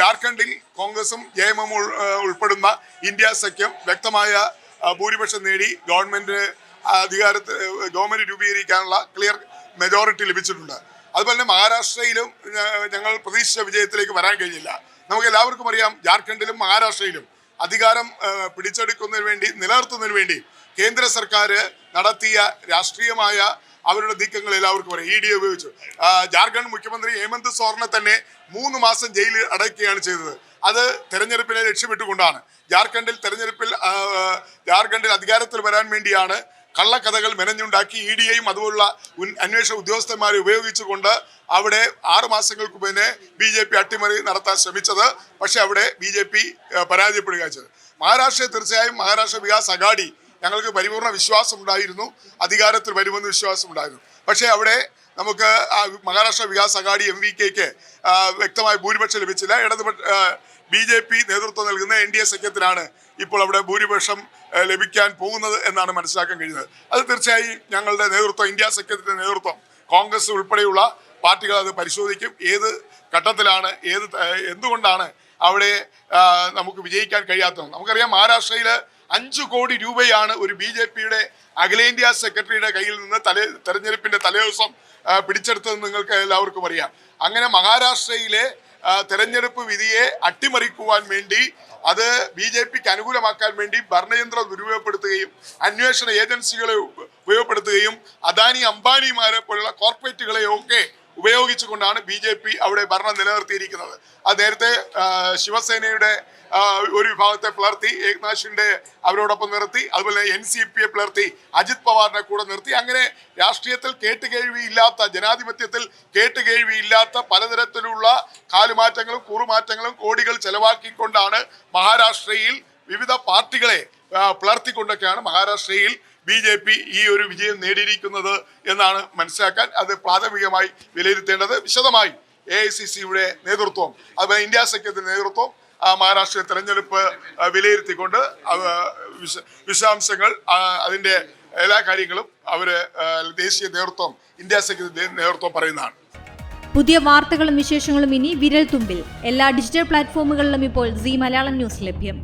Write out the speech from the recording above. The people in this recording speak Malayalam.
ജാർഖണ്ഡിൽ കോൺഗ്രസും ജെ എം എം ഉൾപ്പെടുന്ന ഇന്ത്യ സഖ്യം വ്യക്തമായ ഭൂരിപക്ഷം നേടി ഗവൺമെന്റ് അധികാരത്തിൽ ഗവൺമെന്റ് രൂപീകരിക്കാനുള്ള ക്ലിയർ മെജോറിറ്റി ലഭിച്ചിട്ടുണ്ട്. അതുപോലെ തന്നെ മഹാരാഷ്ട്രയിലും ഞങ്ങൾ പ്രതീക്ഷിച്ച വിജയത്തിലേക്ക് വരാൻ കഴിഞ്ഞില്ല. നമുക്ക് എല്ലാവർക്കും അറിയാം ജാർഖണ്ഡിലും മഹാരാഷ്ട്രയിലും അധികാരം പിടിച്ചെടുക്കുന്നതിന് വേണ്ടി നിലനിർത്തുന്നതിന് വേണ്ടി കേന്ദ്ര സർക്കാർ നടത്തിയ രാഷ്ട്രീയമായ അവരുടെ നീക്കങ്ങൾ എല്ലാവർക്കും അറിയാം. ഇ ഡി ഉപയോഗിച്ചു. ജാർഖണ്ഡ് മുഖ്യമന്ത്രി ഹേമന്ത് സോറിനെ തന്നെ മൂന്ന് മാസം ജയിലിൽ അടയ്ക്കുകയാണ് ചെയ്തത്. അത് തെരഞ്ഞെടുപ്പിനെ ലക്ഷ്യമിട്ടുകൊണ്ടാണ്. ജാർഖണ്ഡിൽ തെരഞ്ഞെടുപ്പിൽ ജാർഖണ്ഡിൽ അധികാരത്തിൽ വരാൻ വേണ്ടിയാണ് കള്ളക്കഥകൾ മെനഞ്ഞുണ്ടാക്കി ഇ ഡിയെയും അതുപോലുള്ള അന്വേഷണ ഉദ്യോഗസ്ഥന്മാരെ ഉപയോഗിച്ചുകൊണ്ട് അവിടെ ആറു മാസങ്ങൾക്ക് മുന്നേ ബി ജെ പി അട്ടിമറി നടത്താൻ ശ്രമിച്ചത്. പക്ഷെ അവിടെ ബി ജെ പി പരാജയപ്പെടുക ചെയ്തത്. മഹാരാഷ്ട്രയെ തീർച്ചയായും മഹാരാഷ്ട്ര വികാസ് അഗാഡി ഞങ്ങൾക്ക് പരിപൂർണ വിശ്വാസം ഉണ്ടായിരുന്നു അധികാരത്തിൽ വരുമെന്ന് വിശ്വാസം ഉണ്ടായിരുന്നു. പക്ഷേ അവിടെ നമുക്ക് മഹാരാഷ്ട്ര വികാസ് അഗാഡി എം വി കെക്ക് വ്യക്തമായ ഭൂരിപക്ഷം ലഭിച്ചില്ല. ഇടതുപക്ഷ ബി ജെ പി നേതൃത്വം നൽകുന്ന എൻ ഡി എ സഖ്യത്തിനാണ് ഇപ്പോൾ അവിടെ ഭൂരിപക്ഷം ലഭിക്കാൻ പോകുന്നത് എന്നാണ് മനസ്സിലാക്കാൻ കഴിയുന്നത്. അത് തീർച്ചയായും ഞങ്ങളുടെ നേതൃത്വം ഇന്ത്യ സഖ്യത്തിന്റെ നേതൃത്വം കോൺഗ്രസ് ഉൾപ്പെടെയുള്ള പാർട്ടികൾ അത് പരിശോധിക്കും. ഏത് ഘട്ടത്തിലാണ് ഏത് എന്തുകൊണ്ടാണ് അവിടെ നമുക്ക് വിജയിക്കാൻ കഴിയാത്തത് നമുക്കറിയാം മഹാരാഷ്ട്രയിൽ അഞ്ചു കോടി രൂപയാണ് ഒരു ബി ജെ പിയുടെ അഖിലേന്ത്യാ സെക്രട്ടറിയുടെ കയ്യിൽ നിന്ന് തലേ തെരഞ്ഞെടുപ്പിന്റെ തലേദിവസം പിടിച്ചെടുത്തതെന്ന് നിങ്ങൾക്ക് എല്ലാവർക്കും അറിയാം. അങ്ങനെ മഹാരാഷ്ട്രയിലെ തെരഞ്ഞെടുപ്പ് വിധിയെ അട്ടിമറിക്കുവാൻ വേണ്ടി അത് ബി ജെ പിക്ക് അനുകൂലമാക്കാൻ വേണ്ടി ഭരണയന്ത്രം ദുരുപയോഗപ്പെടുത്തുകയും അന്വേഷണ ഏജൻസികളെ ഉപയോഗപ്പെടുത്തുകയും അദാനി അംബാനിമാരെ പോലുള്ള കോർപ്പറേറ്റുകളെയൊക്കെ ഉപയോഗിച്ചുകൊണ്ടാണ് ബി ജെ പി അവിടെ ഭരണം നിലനിർത്തിയിരിക്കുന്നത്. അത് നേരത്തെ ശിവസേനയുടെ ഒരു വിഭാഗത്തെ പിളർത്തി ഏകനാഥിന്റെ അവരോടൊപ്പം നിർത്തി അതുപോലെ എൻ സി പിയെ പിളർത്തി അജിത് പവാറിനെ കൂടെ നിർത്തി. അങ്ങനെ രാഷ്ട്രീയത്തിൽ കേട്ടുകേഴ്വിയില്ലാത്ത ജനാധിപത്യത്തിൽ കേട്ടുകേഴ്വിയില്ലാത്ത പലതരത്തിലുള്ള കാലുമാറ്റങ്ങളും കൂറുമാറ്റങ്ങളും കോടികൾ ചെലവാക്കിക്കൊണ്ടാണ് മഹാരാഷ്ട്രയിൽ വിവിധ പാർട്ടികളെ പിളർത്തിക്കൊണ്ടൊക്കെയാണ് മഹാരാഷ്ട്രയിൽ ബി ജെ പി ഈ ഒരു വിജയം നേടിയിരിക്കുന്നത് എന്നാണ് മനസ്സിലാക്കാൻ അത് പ്രാഥമികമായി വിലയിരുത്തേണ്ടത്. വിശദമായി എ ഐ സി സിയുടെ നേതൃത്വം അതുപോലെ ഇന്ത്യ സഖ്യത്തിന്റെ നേതൃത്വം മഹാരാഷ്ട്ര തെരഞ്ഞെടുപ്പ് വിലയിരുത്തിക്കൊണ്ട് വിശദാംശങ്ങൾ അതിന്റെ എല്ലാ കാര്യങ്ങളും അവർ ദേശീയ നേതൃത്വം ഇന്ത്യ സഖ്യത്തിന്റെ നേതൃത്വം പറയുന്നതാണ്. പുതിയ വാർത്തകളും വിശേഷങ്ങളും ഇനി വിരൽ തുമ്പിൽ എല്ലാ ഡിജിറ്റൽ പ്ലാറ്റ്ഫോമുകളിലും ഇപ്പോൾ സി മലയാളം ന്യൂസ് ലഭ്യം.